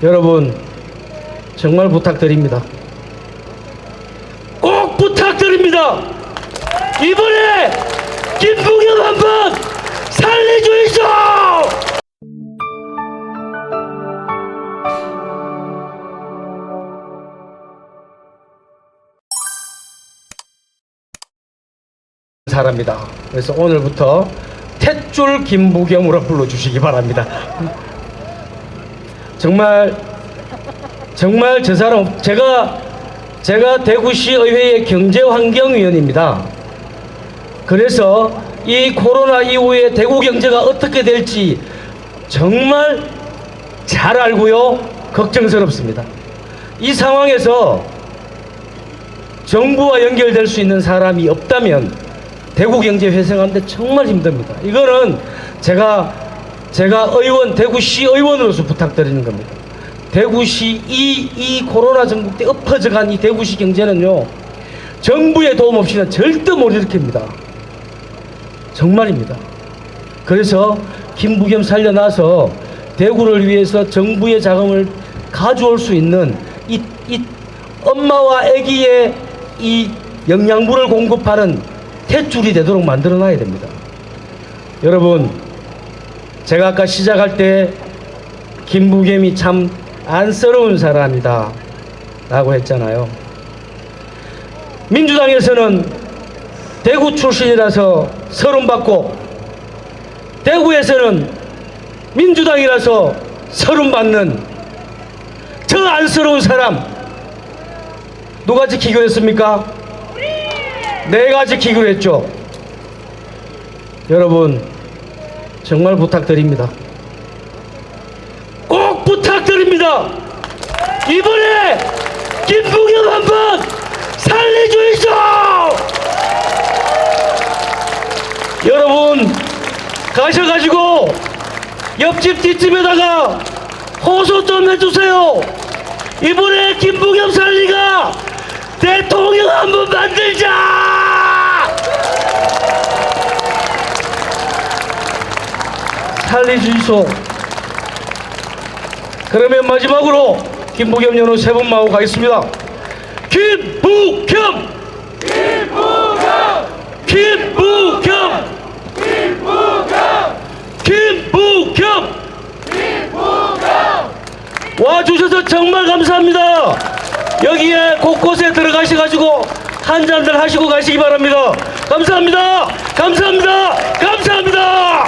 여러분 정말 부탁드립니다. 꼭 부탁드립니다. 이번에 김부겸 한번 살려주이소! 사람이다. 그래서 오늘부터 탯줄 김부겸으로 불러주시기 바랍니다. 정말 정말 저 사람 제가 제가 대구시 의회의 경제환경위원입니다. 그래서 이 코로나 이후에 대구 경제가 어떻게 될지 정말 잘 알고요. 걱정스럽습니다. 이 상황에서 정부와 연결될 수 있는 사람이 없다면 대구 경제 회생하는데 정말 힘듭니다. 이거는 제가 제가 의원 대구시 의원으로서 부탁드리는 겁니다. 대구시 이, 이 코로나 전국 때 엎어져간 이 대구시 경제는요 정부의 도움 없이는 절대 못 일으킵니다. 정말입니다. 그래서 김부겸 살려놔서 대구를 위해서 정부의 자금을 가져올 수 있는 이, 이 엄마와 아기의 이 영양분을 공급하는 탯줄이 되도록 만들어 놔야 됩니다. 여러분, 제가 아까 시작할 때 김부겸이 참 안쓰러운 사람이다 라고 했잖아요. 민주당에서는 대구 출신이라서 서름받고 대구에서는 민주당이라서 서름받는 저 안쓰러운 사람 누가 지키기로 했습니까? 내가 지키기로 했죠. 여러분 정말 부탁드립니다. 꼭 부탁드립니다. 이번에 김부겸 한번 살려주이소! 여러분 가셔가지고 옆집 뒷집에다가 호소 좀 해주세요. 이번에 김부겸 살리가 대통령 한번 살려주이소. 그러면 마지막으로 김부겸 연호 세 분만 하고 가겠습니다. 김부겸! 김부겸! 김부겸! 김부겸! 와주셔서 정말 감사합니다. 여기에 곳곳에 들어가셔가지고 한 잔들 하시고 가시기 바랍니다. 감사합니다. 감사합니다. 감사합니다.